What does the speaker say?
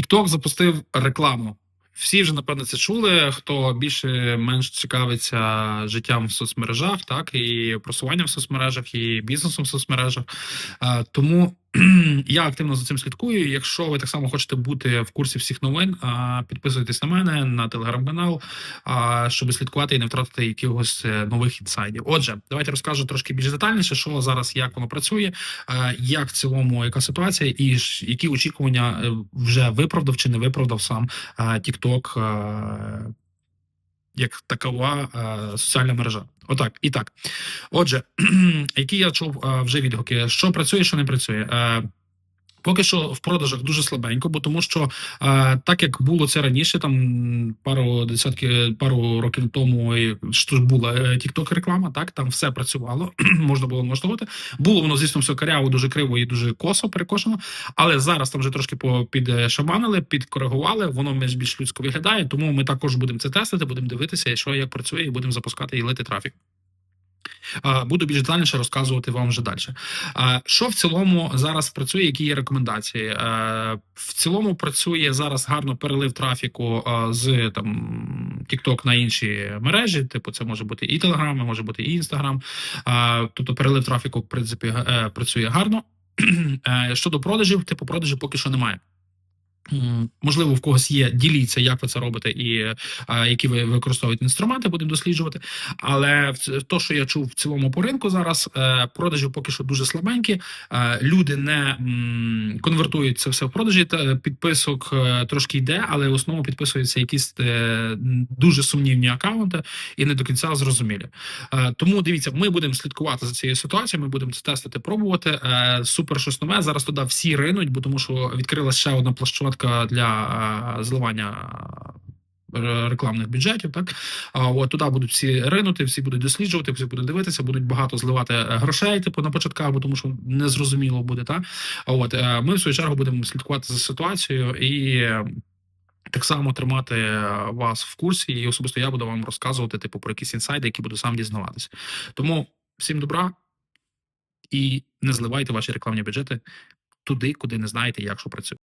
TikTok запустив рекламу. Всі вже напевно це чули. Хто більше менш цікавиться життям в соцмережах, так і просуванням в соцмережах, і бізнесом в соцмережах. Е, Тому я активно за цим слідкую. Якщо ви так само хочете бути в курсі всіх новин, підписуйтесь на мене на телеграм-канал, щоб слідкувати і не втратити якихось е, нових інсайдів. Отже, давайте розкажу трошки більш детальніше, що зараз як воно працює, е, як в цілому яка ситуація, і які очікування е, вже виправдав чи не виправдав сам TikTok як такова е, соціальна мережа. Отак і так. Отже, які я чув е, вже відгуки, що працює, що не працює. Е, Поки що в продажах дуже слабенько, бо тому що е, так як було це раніше, там пару десятки, пару років тому що була е, TikTok реклама, так там все працювало, можна було налаштувати. Було воно, звісно, все каряво, дуже криво і дуже косо перекошено. Але зараз там вже трошки підшаманили, підкоригували, воно більш більш людсько виглядає. Тому ми також будемо це тестити, будемо дивитися, що як працює, і будемо запускати і лити трафік. Е, Буду більш детальніше розказувати вам вже далі. Е, Що в цілому зараз працює? Які є рекомендації? Е, В цілому працює зараз гарно перелив трафіку з там TikTok на інші мережі. Типу, це може бути і Telegram, може бути і Instagram. Тобто перелив трафіку, в принципі, працює гарно. Щодо продажів, типу продажів поки що немає. Можливо, в когось є, діліться, як ви це робите, і е, які ви використовуєте інструменти, будемо досліджувати. Але то, що я чув в цілому по ринку зараз, е, продажі поки що дуже слабенькі. Е, Люди не конвертують це все в продажі. Підписок е, трошки йде, але в основному підписуються якісь дуже сумнівні акаунти і не до кінця зрозумілі. Тому дивіться, ми будемо слідкувати за цією ситуацією. Ми будемо це тестити, пробувати. Супер щось нове. Зараз туди всі ринуть, бо тому що відкрилася ще одна площадка для е, зливання. е, Рекламних бюджетів, так от туди будуть всі ринути, всі будуть досліджувати, всі будуть дивитися, будуть багато зливати е, грошей, типу на початках, бо тому що незрозуміло буде. Так от ми в свою чергу будемо слідкувати за ситуацією і так само тримати вас в курсі, і особисто я буду вам розказувати, типу, про якісь інсайди, які буду сам дізнаватися. Тому всім добра і не зливайте ваші рекламні бюджети туди, куди не знаєте, як що працює.